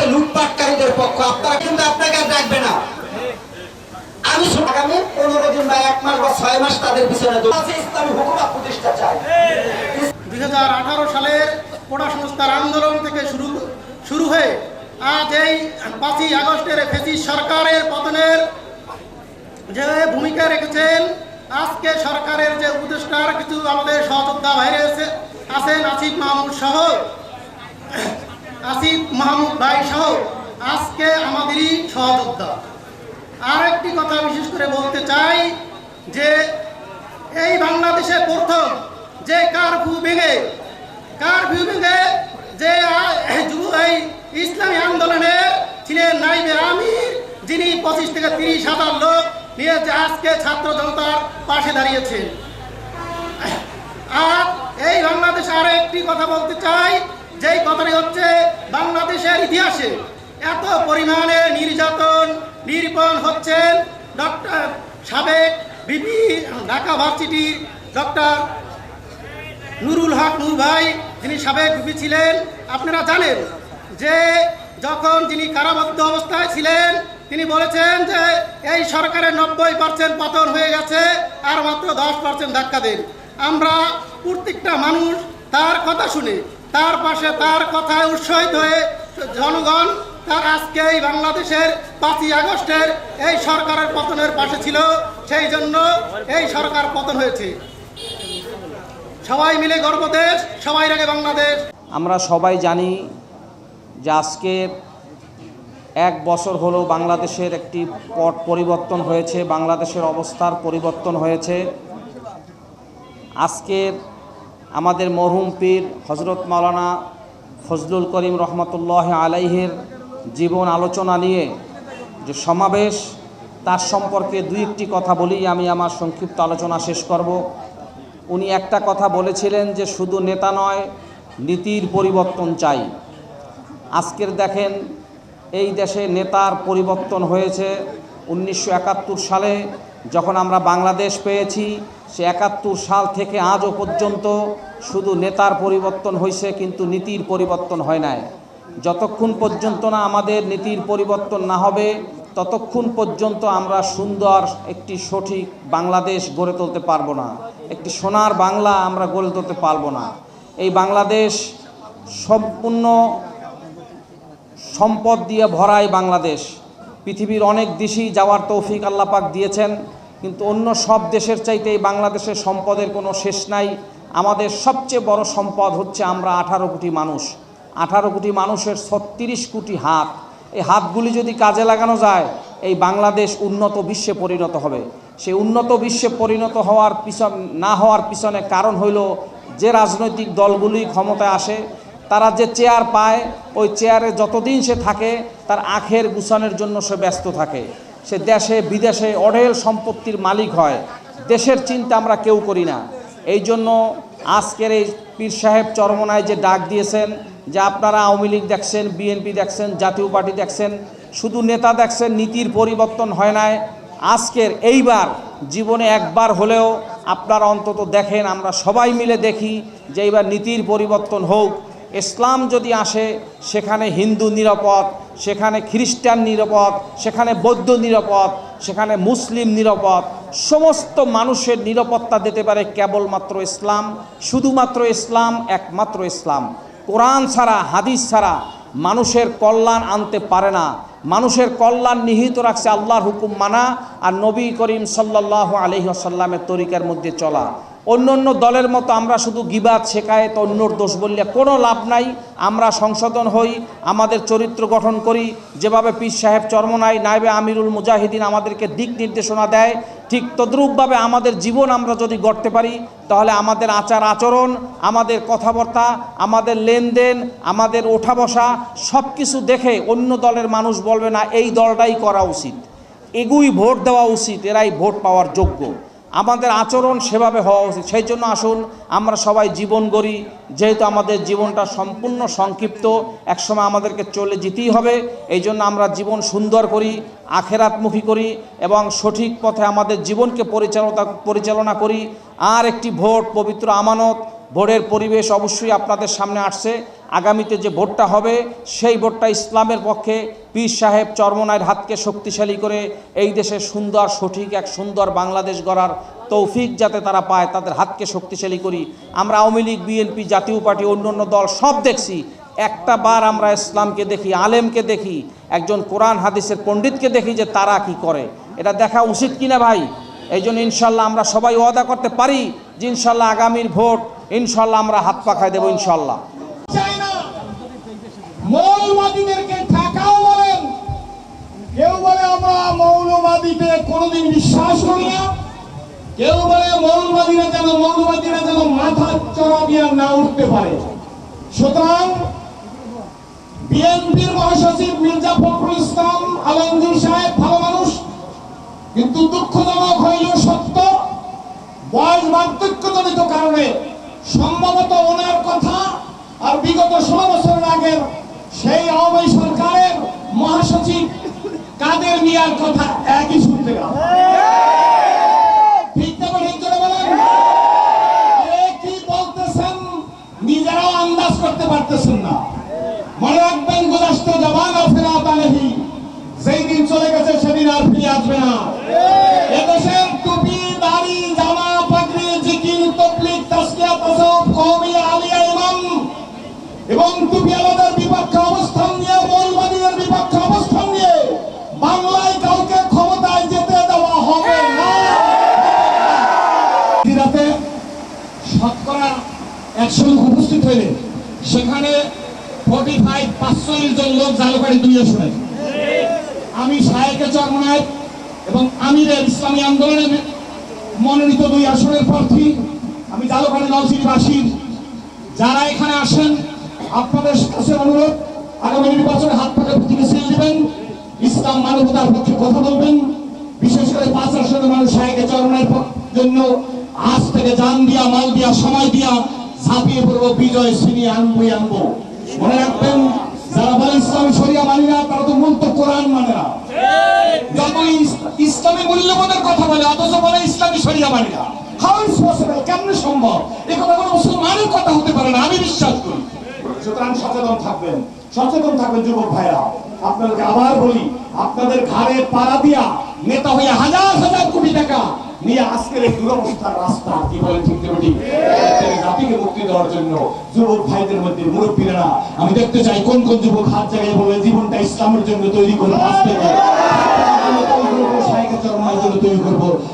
হচ্ছে লুটপাটকারীদের পক্ষ। আপনারা কিন্তু আপনাকে আর ডাকবে না। আমি আগামী পনেরো দিন বা এক মাস বা ছয় মাস তাদের পিছনে ইসলামী হুকুমত প্রতিষ্ঠা চাই। দুই সালের কোটা সংস্কার আন্দোলন থেকে শুরু শুরু হয়ে আজ এই পাঁচই আগস্টের ফেসি সরকারের পতনের যে ভূমিকা রেখেছেন, আজকে সরকারের যে উপদেষ্টার কিছু আমাদের সহযোদ্ধা বাইরে আছে- আছেন, আসিফ মাহমুদ সহ আসিফ মাহমুদ ভাই সহ আজকে আমাদেরই সহযোদ্ধা। আর একটি কথা বিশেষ করে বলতে চাই যে এই বাংলাদেশে প্রথম যে কারফিউ ভেঙে কারফিউ ভেঙে যে এই ইসলামী আন্দোলনে ছিলেন নাইবে আমির, যিনি পঁচিশ থেকে তিরিশ হাজার লোক নিয়ে আজকে ছাত্র জনতার পাশে দাঁড়িয়েছেন। আর এই বাংলাদেশে আরও একটি কথা বলতে চাই যেই কথাটি হচ্ছে বাংলাদেশের ইতিহাসে, এত পরিমাণে নির্যাতন নির্যাতন হচ্ছেন ডক্টর সাবেক বিপি, ঢাকা ভার্সিটির ডক্টর নুরুল হক নূর ভাই, যিনি সাবেক বিপি ছিলেন, আপনারা জানেন যে যখন যিনি কারাবদ্ধ অবস্থায় ছিলেন, তিনি বলেছেন যে এই সরকারের নব্বই পার্সেন্ট পতন হয়ে গেছে, আর মাত্র দশ পার্সেন্ট ধাক্কা দেন। আমরা প্রত্যেকটা মানুষ তার কথা শুনে তার পাশে তার কথায় উৎসাহিত হয়ে জনগণ তার আজকে এই বাংলাদেশের পাঁচই আগস্টের এই সরকারের পতনের পাশে ছিল, সেই জন্য এই সরকার পতন হয়েছে। সবাই মিলে গর্বদেশ সবাই আগে বাংলাদেশ। আমরা সবাই জানি যে আজকে এক বছর হলো বাংলাদেশের একটি পট পরিবর্তন হয়েছে, বাংলাদেশের অবস্থার পরিবর্তন হয়েছে। আজকে আমাদের মরহুম পীর হজরত মাওলানা ফজলুল করিম রহমতুল্লাহ আলাইহের জীবন আলোচনা নিয়ে যে সমাবেশ, তার সম্পর্কে দুই একটি কথা বলি আমি আমার সংক্ষিপ্ত আলোচনা শেষ করব। উনি একটা কথা বলেছিলেন যে শুধু নেতা নয়, নীতির পরিবর্তন চাই। আজকের দেখেন, এই দেশে নেতার পরিবর্তন হয়েছে। উনিশশো একাত্তর সালে যখন আমরা বাংলাদেশ পেয়েছি সে একাত্তর সাল থেকে আজও পর্যন্ত শুধু নেতার পরিবর্তন হয়েছে কিন্তু নীতির পরিবর্তন হয় নাই। যতক্ষণ পর্যন্ত না আমাদের নীতির পরিবর্তন না হবে, ততক্ষণ পর্যন্ত আমরা সুন্দর একটি সঠিক বাংলাদেশ গড়ে তুলতে পারব না। একটি সোনার বাংলা আমরা গড়ে তুলতে পারব না। এই বাংলাদেশ সম্পূর্ণ সম্পদ দিয়ে ভরাই বাংলাদেশ। পৃথিবীর অনেক দেশেই যাওয়ার তৌফিক আল্লাপাক দিয়েছেন। কিন্তু অন্য সব দেশের চাইতে এই বাংলাদেশের সম্পদের কোনো শেষ নাই। আমাদের সবচেয়ে বড় সম্পদ হচ্ছে আমরা আঠারো কোটি মানুষ। আঠারো কোটি মানুষের ছত্রিশ কোটি হাত। এই হাতগুলি যদি কাজে লাগানো যায়, এই বাংলাদেশ উন্নত বিশ্বে পরিণত হবে। সেই উন্নত বিশ্বে পরিণত হওয়ার পিছন, না হওয়ার পিছনে কারণ হইল যে রাজনৈতিক দলগুলি ক্ষমতায় আসে, তারা যে চেয়ার পায়, ওই চেয়ারে যতদিন সে থাকে, তার আখের গুছানোর জন্য সে ব্যস্ত থাকে। সে দেশে, বিদেশে অঢেল সম্পত্তির মালিক হয়। দেশের চিন্তা আমরা কেউ করি না। এই জন্য আজকের এই পীর সাহেব চরমনায় যে ডাক দিয়েছেন, যে আপনারা আওয়ামী লীগ দেখছেন, বিএনপি দেখছেন, জাতীয় পার্টি দেখছেন, শুধু নেতা দেখছেন, নীতির পরিবর্তন হয় নাই। আজকের এইবার জীবনে একবার হলেও আপনারা অন্তত দেখেন, আমরা সবাই মিলে দেখি যে এইবার নীতির পরিবর্তন হোক। ইসলাম যদি আসে, সেখানে হিন্দু নিরাপদ সেখানে খ্রিস্টান নিরাপদ, সেখানে বৌদ্ধ নিরাপদ, সেখানে মুসলিম নিরাপদ, সমস্ত মানুষের নিরাপত্তা দিতে পারে কেবলমাত্র ইসলাম, শুধুমাত্র ইসলাম, একমাত্র ইসলাম। কোরআন ছাড়া, হাদিস ছাড়া মানুষের কল্যাণ আনতে পারে না। মানুষের কল্যাণ নিহিত রাখছে আল্লাহর হুকুম মানা আর নবী করিম সাল্লাহ আলহিহাসাল্লামের তরিকার মধ্যে চলা। অন্য অন্য দলের মতো আমরা শুধু গিবাদ শেখায়ত অন্যর দোষ বললে কোনো লাভ নাই। আমরা সংশোধন হই, আমাদের চরিত্র গঠন করি। যেভাবে পীর সাহেব চর্মনাই, নাইবে আমিরুল মুজাহিদিন আমাদেরকে দিক নির্দেশনা দেয়, ঠিক তদ্রূপভাবে আমাদের জীবন আমরা যদি গড়তে পারি, তাহলে আমাদের আচার আচরণ, আমাদের কথাবার্তা, আমাদের লেনদেন, আমাদের ওঠা বসা সব কিছু দেখে অন্য দলের মানুষ বলবে না, এই দলটাই করা উচিত। এগুই ভোট দেওয়া উচিত, এরাই ভোট পাওয়ার যোগ্য। আমাদের আচরণ সেভাবে হওয়া উচিত। সেই জন্য আসুন, আমরা সবাই জীবন গড়ি। যেহেতু আমাদের জীবনটা সম্পূর্ণ সংক্ষিপ্ত, একসময় আমাদেরকে চলে যেতেই হবে। এই জন্য আমরা জীবন সুন্দর করি, আখেরাতমুখী করি এবং সঠিক পথে আমাদের জীবনকে পরিচালনা পরিচালনা করি। আর একটি ভোট, পবিত্র আমানত ভোটের পরিবেশ অবশ্যই আপনাদের সামনে আসছে। আগামীতে যে ভোটটা হবে, সেই ভোটটা ইসলামের পক্ষে পীর সাহেব চরমনায়ের হাতকে শক্তিশালী করে এই দেশে সুন্দর, সঠিক এক সুন্দর বাংলাদেশ গড়ার তৌফিক যাতে তারা পায়, তাদের হাতকে শক্তিশালী করি। আমরা আওয়ামী লীগ, বিএনপি, জাতীয় পার্টি অন্য অন্য দল সব দেখছি। একটা বার আমরা ইসলামকে দেখি, আলেমকে দেখি, একজন কোরআন হাদিসের পণ্ডিতকে দেখি যে তারা কি করে। এটা দেখা উচিত কিনা ভাই? এই জন্য ইনশাল্লাহ আমরা সবাই ওয়াদা করতে পারি যে ইনশাল্লাহ আগামীর ভোট ইনশাল্লাহ আমরা হাত পাখায় দেবো ইনশাল্লাহ। বলেন। কেউ বলে আমরা কোনোদিন বিশ্বাস করি না। কেউ বলে মৌলবাদীরা যেন যেন মাথা না উঠতে পারে। সুতরাং সাহেব ভালো মানুষ, কিন্তু দুঃখজনক হইলেও সত্য। বয়স বার্ধক্যজনিত কারণে সম্ভবত ওনার কথা আর বিগত ষোলো বছরের আগের সেই আওয়ামী সরকারের মহাসচিব কাদের মিয়ার কথা একই শুনতে গেল নিজেরাও আন্দাজ করতে পারতেছেন না। মনে জবান দিন চলে গেছে সেদিন আর ফিরে আসবে না। এদেশের এবং টুপিওয়ালাদের বিপক্ষে অবস্থান নিয়ে, মৌলবাদীদের বিপক্ষে অবস্থান নিয়ে বাংলায় কাউকে ক্ষমতায় যেতে দেওয়া হবে না। রাতে শতকরা একশো লোক উপস্থিত হইলে সেখানে ফোর্টি ফাইভ পাঁচচল্লিশ জন লোক জালুকারি দুই আসনে আমি সাহেকে চরমনায় এবং আমিরের ইসলামী আন্দোলনের মনোনীত দুই আসনের প্রার্থী। আমি জালুকারি নলসিটিবাসীর যারা এখানে আসেন আপনাদের কাছে অনুরোধ, আগামী নির্বাচনে হাত পাকে প্রতীকে সিল দিবেন, ইসলাম মানবতার পক্ষে কথা বলবেন। বিশেষ করে পাঁচ আসনের মানুষ সাহেকে চরণের জন্য আজ থেকে জান দিয়া, মাল দিয়া, সময় দিয়া ঝাঁপিয়ে পড়ব বিজয় ছিনিয়ে আনবই আনব। মনে রাখবেন, যারা বলে ইসলাম শরিয়া মানি না, তারা তো মূল তো কোরআন মানে না। যত ইসলামী মূল্যবোধের কথা বলে, অথচ বলে ইসলামী শরিয়া মানি না। হাউ পসিবল কেমনে সম্ভব? এ কথা কোনো মুসলমানের কথা হতে পারে না, আমি বিশ্বাস করি। সুতরাং সচেতন থাকবেন। সচেতন থাকবেন যুবক ভাইরা আপনাদেরকে আবার বলি, আপনাদের ঘাড়ে পাড়া দিয়া নেতা হয়ে হাজার হাজার কোটি টাকা নিয়ে আজকের এই দুরবস্থার রাস্তা কি বলে ঠিক ঠিক জাতিকে মুক্তি দেওয়ার জন্য যুবক ভাইদের মধ্যে মুরব্বীরা, আমি দেখতে চাই কোন কোন যুবক হাত জায়গায় বলে জীবনটা ইসলামের জন্য তৈরি করব আজ থেকে জন্য তৈরি করব।